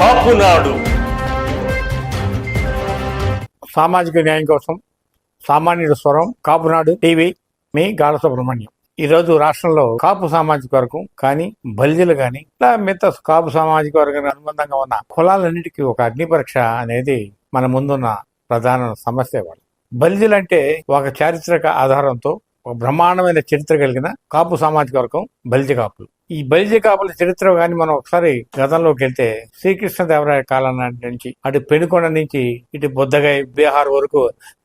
కాపునాడు. సామాజిక న్యాయం కోసం సామాన్యుడి స్వరం కాపునాడు టీవీ మీ గాల సుబ్రహ్మణ్యం ఈ రోజు రాష్ట్రంలో కాపు సామాజిక వర్గం కానీ బలిజలు కానీ ఇలా మిగతా కాపు సామాజిక వర్గానికి అనుబంధంగా ఉన్న కులాలన్నిటికీ ఒక అగ్ని పరీక్ష అనేది మన ముందున్న ప్రధాన సమస్య వాళ్ళు బలిజలు అంటే ఒక చారిత్రక ఆధారంతో ఒక బ్రహ్మాండమైన చరిత్ర కలిగిన కాపు సామాజిక వర్గం బలిజ కాపులు. ఈ బలిజ కాపుల చరిత్ర కానీ మనం ఒకసారి గతంలోకి వెళ్తే శ్రీకృష్ణదేవరాయ కాలం నాటి నుంచి అటు పెనుకొండ నుంచి ఇటు బుద్ధగాయ బీహార్ వరకు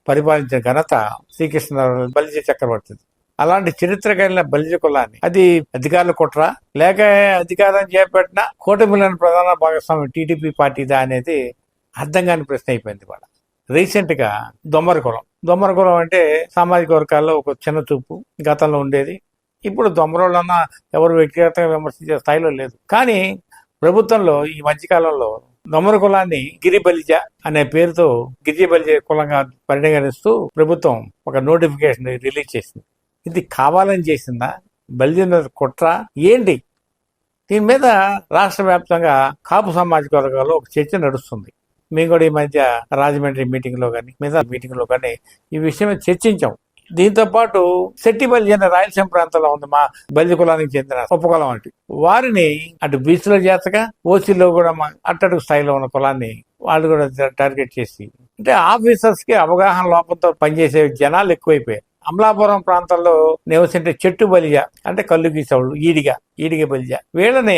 పరిపాలించిన ఘనత శ్రీకృష్ణదేవరాయ బలిజ చక్రవర్తి అలాంటి చరిత్ర కలిగిన బలిజ కులాన్ని అది అధికారులు కుట్ర లేక అధికారం చేపట్టిన కూటమిలోని ప్రధాన భాగస్వామి టీడీపీ పార్టీదా అనేది అర్థం కాని ప్రశ్న అయిపోయింది వాళ్ళ రీసెంట్గా దొమ్మర కులం దొమ్మర కులం అంటే సామాజిక వర్గాల్లో ఒక చిన్న చూపు గతంలో ఉండేది. ఇప్పుడు దొంగరోళ్ళన్నా ఎవరు వ్యక్తిగతంగా విమర్శించే స్థాయిలో లేదు. కానీ ప్రభుత్వంలో ఈ మధ్యకాలంలో దొమ్మర కులాన్ని గిరిబలిజ అనే పేరుతో గిరిబలిజ కులంగా పరిగణిస్తూ ప్రభుత్వం ఒక నోటిఫికేషన్ రిలీజ్ చేసింది. ఇది కావాలని చేసిందా? బలిజన కుట్ర? ఏంటి? దీని మీద రాష్ట్ర వ్యాప్తంగా కాపు సామాజిక వర్గాల్లో ఒక చర్చ నడుస్తుంది. మేము కూడా ఈ మధ్య రాజమండ్రి మీటింగ్లో కానీ మిగతా మీటింగ్లో కానీ ఈ విషయం చర్చించాం. దీంతో పాటు శెట్టి బలిజన రాయలసీమ ప్రాంతంలో ఉంది మా బల్లి కులానికి చెందిన ఉపకులం అంటే. వారిని అటు బీచ్లో చేతగా ఓసీలో కూడా మా అట్టడుగు స్థాయిలో ఉన్న కులాన్ని వాళ్ళు కూడా టార్గెట్ చేసి అంటే ఆఫీసర్స్కి అవగాహన లోపంతో పనిచేసే జనాలు ఎక్కువైపోయారు. అమలాపురం ప్రాంతంలో నివసించే చెట్టు బలిజ అంటే కళ్ళు గీసేవాళ్ళు ఈడిగ ఈడిగ బలిజ. వీళ్ళని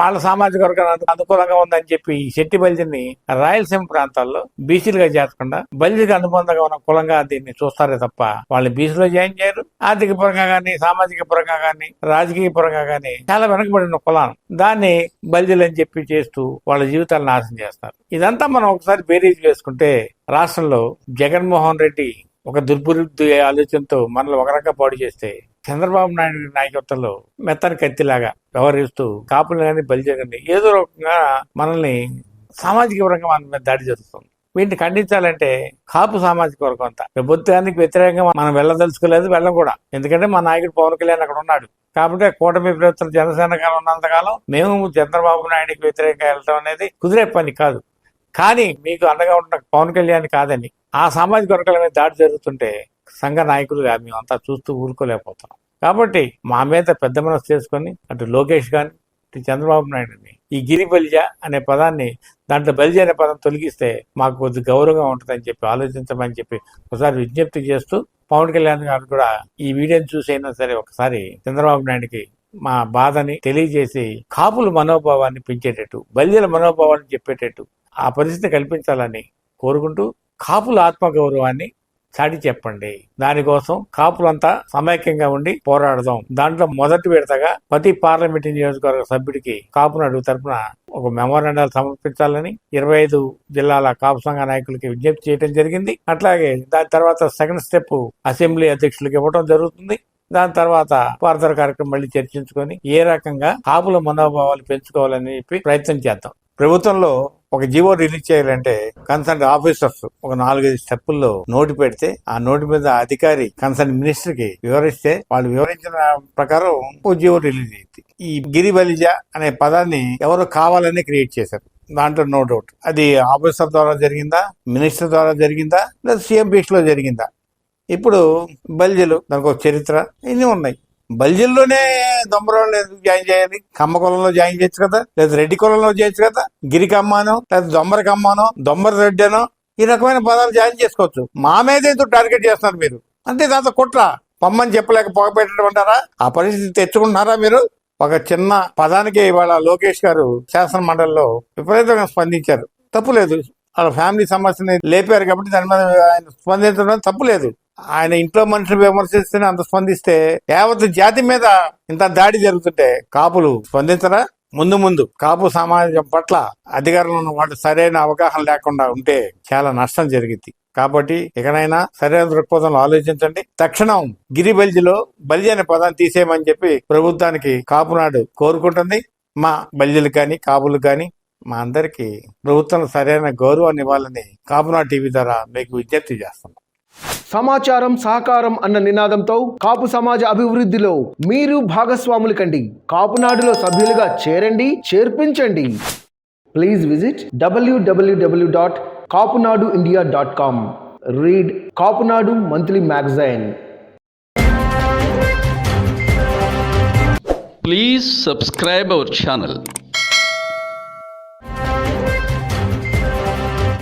వాళ్ళ సామాజిక వర్గానికి అనుకూలంగా ఉందని చెప్పి ఈ చెట్టి బలిజని రాయలసీమ ప్రాంతాల్లో బీసీలుగా చేర్చకుండా బలిజకి అనుబంధంగా ఉన్న కులంగా దీన్ని చూస్తారే తప్ప వాళ్ళని బీసీలో జాయిన్ చేయరు. ఆర్థిక పరంగా కానీ సామాజిక పరంగా కానీ రాజకీయ పరంగా కానీ చాలా వెనకబడిన కులం దాన్ని బలిజలు అని చెప్పి చేస్తూ వాళ్ళ జీవితాలను నాశనం చేస్తారు. ఇదంతా మనం ఒకసారి బేరీజ్ వేసుకుంటే రాష్ట్రంలో జగన్మోహన్ రెడ్డి ఒక దుర్బుద్ధి ఆలోచనతో మనల్ని ఒక రకంగా పాడు చేస్తే చంద్రబాబు నాయుడు నాయకత్వంలో మెత్తని కత్తిలాగా వ్యవహరిస్తూ కాపులు కానీ బలిజగని ఏదో రకంగా మనల్ని సామాజిక వర్గం మన మీద దాడి జరుగుతుంది. వీటిని ఖండించాలంటే కాపు సామాజిక వర్గం అంతా. ప్రభుత్వానికి వ్యతిరేకంగా మనం వెళ్ళదలుచుకోలేదు వెళ్ళం కూడా ఎందుకంటే మా నాయకుడు పవన్ కళ్యాణ్ అక్కడ ఉన్నాడు. కాబట్టి కూటమి ప్రభుత్వం జనసేన కాలం ఉన్నంతకాలం మేము చంద్రబాబు నాయుడికి వ్యతిరేకంగా వెళ్ళటం అనేది కుదిరే పని కాదు. కానీ మీకు అండగా ఉన్న పవన్ కళ్యాణ్ కాదని ఆ సామాజిక వర్గాల మీద దాడి జరుగుతుంటే సంఘ నాయకులుగా మేమంతా చూస్తూ ఊరుకోలేకపోతున్నాం. కాబట్టి మా మీద పెద్ద మనసు చేసుకొని అటు లోకేష్ గాని ఇటు చంద్రబాబు నాయుడుని ఈ గిరి బలిజ అనే పదాన్ని దాంట్లో బలిజ అనే పదం తొలగిస్తే మాకు కొద్ది గౌరవంగా ఉంటుందని చెప్పి ఆలోచించమని చెప్పి ఒకసారి విజ్ఞప్తి చేస్తూ పవన్ కళ్యాణ్ గారు కూడా ఈ వీడియోని చూసైనా సరే ఒకసారి చంద్రబాబు నాయుడికి మా బాధని తెలియజేసి కాపుల మనోభావాన్ని పెంచేటట్టు బలిజల మనోభావాన్ని చెప్పేటట్టు ఆ పరిస్థితి కల్పించాలని కోరుకుంటూ కాపుల ఆత్మగౌరవాన్ని చాటి చెప్పండి. దానికోసం కాపులంతా సమైక్యంగా ఉండి పోరాడదాం. దాంట్లో మొదటి విడతగా ప్రతి పార్లమెంట్ నియోజకవర్గ సభ్యుడికి కాపునాడు తరపున ఒక మెమోరాండాలు సమర్పించాలని ఇరవై ఐదు జిల్లాల కాపు సంఘ నాయకులకి విజ్ఞప్తి చేయడం జరిగింది. అట్లాగే దాని తర్వాత సెకండ్ స్టెప్ అసెంబ్లీ అధ్యక్షులకు ఇవ్వడం జరుగుతుంది. దాని తర్వాత పార్దర కార్యక్రమం మళ్ళీ చర్చించుకొని ఏ రకంగా కాపుల మనోభావాలు పెంచుకోవాలని చెప్పి ప్రయత్నం చేద్దాం. ప్రభుత్వంలో ఒక జీవో రిలీజ్ చేయాలంటే కన్సర్న్ ఆఫీసర్స్ ఒక నాలుగైదు స్టెప్పుల్లో నోటు పెడితే ఆ నోటు మీద అధికారి కన్సర్న్ మినిస్టర్కి వివరిస్తే వాళ్ళు వివరించిన ప్రకారం ఓ జీవో రిలీజ్ అయింది. ఈ గిరి బలిజ అనే పదాన్ని ఎవరు కావాలని క్రియేట్ చేశారు. దాంట్లో నో డౌట్. అది ఆఫీసర్ ద్వారా జరిగిందా? మినిస్టర్ ద్వారా జరిగిందా? లేదా సీఎం బీచ్లో జరిగిందా? ఇప్పుడు బల్జలు దానికి ఒక చరిత్ర ఇన్ని ఉన్నాయి. బల్జిల్లోనే దొమ్మరంలో ఎందుకు జాయిన్ చేయాలి. కమ్మ కులంలో జాయిన్ చేయొచ్చు కదా లేదా రెడ్డి కులంలో చేయొచ్చు కదా గిరి కమ్మానో లేదా దొమ్మర కమ్మానో దొమ్మర రెడ్డనో ఈ రకమైన పదాలు జాయిన్ చేసుకోవచ్చు. మా మీద ఎందుకు టార్గెట్ చేస్తున్నారు మీరు. అంటే దాంతో కుట్ర పమ్మని చెప్పలేక పొగపెట్టడం అంటారా? ఆ పరిస్థితి తెచ్చుకుంటున్నారా మీరు? ఒక చిన్న పదానికి ఇవాళ లోకేష్ గారు శాసన మండలిలో విపరీతంగా స్పందించారు. తప్పులేదు వాళ్ళ ఫ్యామిలీ సమస్యని లేపారు కాబట్టి దాని మీద ఆయన స్పందించడం తప్పులేదు ఆయన ఇంట్లో మనుషులు విమర్శిస్తేనే అంత స్పందిస్తే యావత్ జాతి మీద ఇంత దాడి జరుగుతుంటే కాపులు స్పందించరా? ముందు ముందు. కాపు సమాజం పట్ల అధికారంలో ఉన్న వాళ్ళు సరైన అవగాహన లేకుండా ఉంటే చాలా నష్టం జరిగింది. కాబట్టి ఇకనైనా సరైన దృక్పథంలో ఆలోచించండి. తక్షణం గిరి బల్జిలో బల్జి అనే పదాన్ని తీసేయమని చెప్పి ప్రభుత్వానికి కాపునాడు కోరుకుంటుంది. మా బల్జీలు కానీ కాపులు కానీ మా అందరికి ప్రభుత్వం సరైన గౌరవాన్ని ఇవ్వాలని కాపునాడు టీవీ ద్వారా మీకు విజ్ఞప్తి చేస్తున్నాం. సమాచారం సహకారం అన్న నినాదంతో కాపు సమాజ అభివృద్ధిలో మీరు భాగస్వాములు కండి. కాపునాడులో సభ్యులుగా చేరండి చేర్పించండి. Please visit WWW dot Kapunadu India dot com read Kapunadu monthly magazine please subscribe our channel